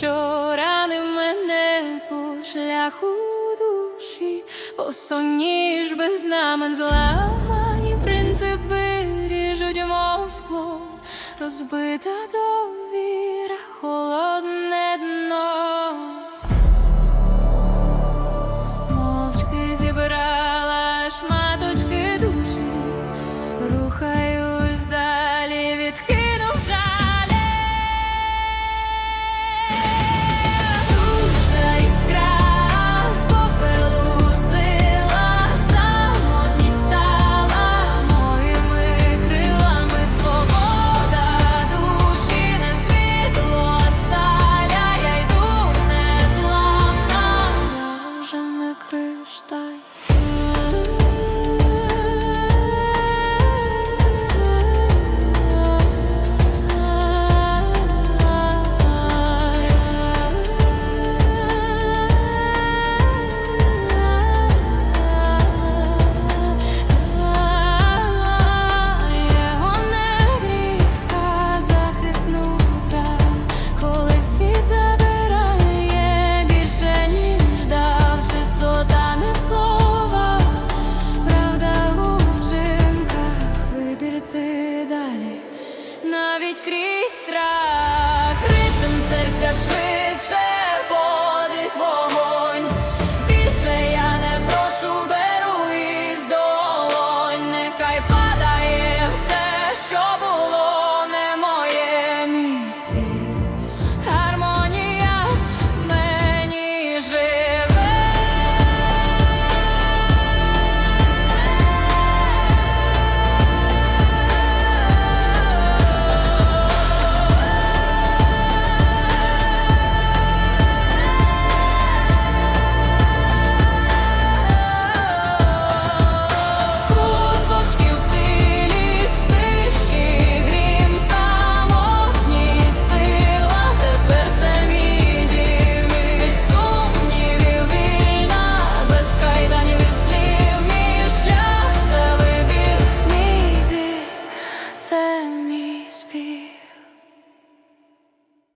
що ранив мене по шляху душі, Посоніж без знамен зламані принципи ріжуть, мов скло, розбита довіра, холодне дно, мовчки зібрала шматочки душі, рухаюсь далі, відкинув жаль далі, навіть крізь страх, ритм серця швидше, подих вогонь. Більше я не прошу, беру із долонь, нехай падає все, що було.